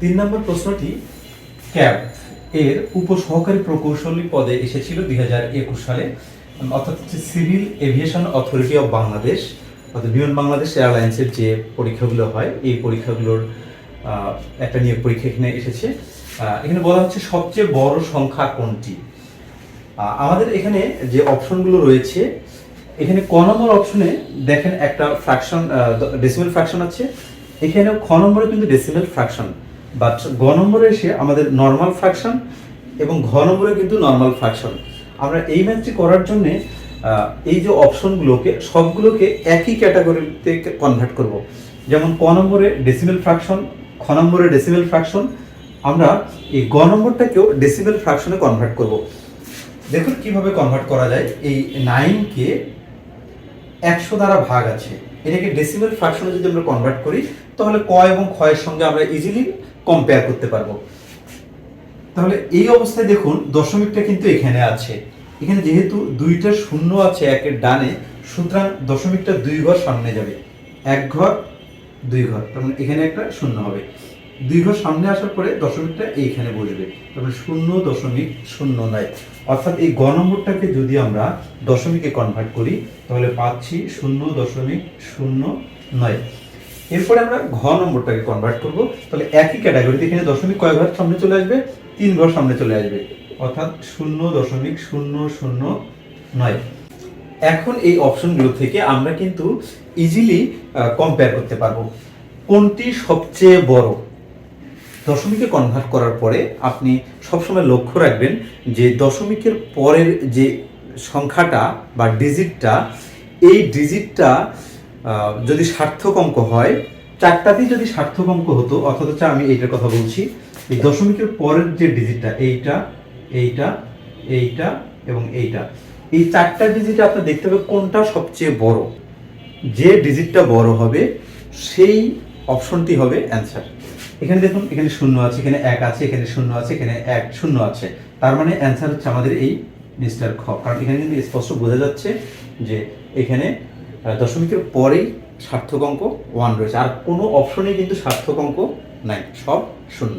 তিন নম্বর প্রশ্নটি, ক্যাব এর উপসহকারী প্রকৌশলী পদে এসেছিল দুই হাজার একুশ সালে, অর্থাৎ হচ্ছে civil aviation authority of Bangladesh, অর্থাৎ বিমান বাংলাদেশ এয়ারলাইন্সের যে পরীক্ষাগুলো হয়, এই পরীক্ষাগুলোর একটা নিয়োগ পরীক্ষা এখানে এসেছে। এখানে বলা হচ্ছে সবচেয়ে বড় সংখ্যা কোনটি? আমাদের এখানে যে অপশনগুলো রয়েছে, এখানে ক নম্বর অপশনে দেখেন একটা ফ্র্যাকশন ডেসিমেল ফ্র্যাকশন আছে। এখানে খ নম্বরে কিন্তু ডেসিমেল ফ্র্যাকশন বাট গ নম্বরে এসে আমাদের নর্মাল ফ্র্যাকশন এবং ঘ নম্বরে কিন্তু নর্মাল ফ্র্যাকশন আমরা এই ম্যাথটি করার জন্য এই যে অপশনগুলোকে সবগুলোকে একই ক্যাটাগরিতে কনভার্ট করব। যেমন ক নম্বরে ডেসিমেল ফ্র্যাকশন খ নম্বরে ডেসিমেল ফ্র্যাকশন আমরা এই গ নম্বরটাকেও ডেসিমেল ফ্র্যাকশনে কনভার্ট করব। দেখুন কীভাবে কনভার্ট করা যায়। এই নাইনকে একশো দ্বারা ভাগ আছে। এটাকে ডেসিমেল ফ্র্যাকশনে যদি আমরা কনভার্ট করি, তাহলে ক এবং এর সঙ্গে আমরা ইজিলি কম্পেয়ার করতে পারব। তাহলে এই অবস্থায় দেখুন দশমিকটা কিন্তু এখানে আছে। এখানে যেহেতু দুইটা শূন্য আছে একের ডানে, সুতরাং দশমিকটা দুই ঘর সামনে যাবে। এক ঘর, দুই ঘর, তার মানে এখানে একটা শূন্য হবে। দুই ঘর সামনে আসার পরে দশমিকটা এইখানে বসবে। তারপরে শূন্য দশমিক শূন্য নয়। অর্থাৎ এই গ নম্বরটাকে যদি আমরা দশমিকে কনভার্ট করি, তাহলে পাচ্ছি শূন্য দশমিক শূন্য নয়। এরপরে আমরা ঘ নম্বরটাকে কনভার্ট করব। তাহলে একই ক্যাটাগরিতে এখানে দশমিক কয় ঘর সামনে চলে আসবে, তিন ঘর সামনে চলে আসবে। অর্থাৎ শূন্য দশমিক শূন্য শূন্য নয়। এখন এই অপশনগুলো থেকে আমরা কিন্তু ইজিলি কম্পেয়ার করতে পারব। কোনটি সবচেয়ে বড়? দশমিকে কনভার্ট করার পরে আপনি সবসময় লক্ষ্য রাখবেন যে দশমিকের পরের যে সংখ্যাটা বা ডিজিটটা এই ডিজিটটা যদি সার্থক অঙ্ক হয়, চারটাতেই যদি সার্থক অঙ্ক হতো, অথচ আমি এইটার কথা বলছি, এই দশমিকের পরের যে ডিজিটটা এইটা এইটা এইটা এবং এইটা, এই চারটা ডিজিট আপনি দেখতে হবে কোনটা সবচেয়ে বড়। যে ডিজিটটা বড় হবে, সেই অপশনটি হবে অ্যান্সার এখানে দেখুন, এখানে শূন্য আছে, এখানে এক আছে, এখানে শূন্য আছে, এখানে এক, শূন্য আছে। তার মানে অ্যান্সার হচ্ছে আমাদের এই মিস্টার খ। কারণ এখানে কিন্তু স্পষ্ট বোঝা যাচ্ছে যে এখানে দশমিকের পরেই সার্থক অঙ্ক ওয়ান রয়েছে। আর কোনো অপশনেই কিন্তু সার্থক অঙ্ক নাই, সব শূন্য।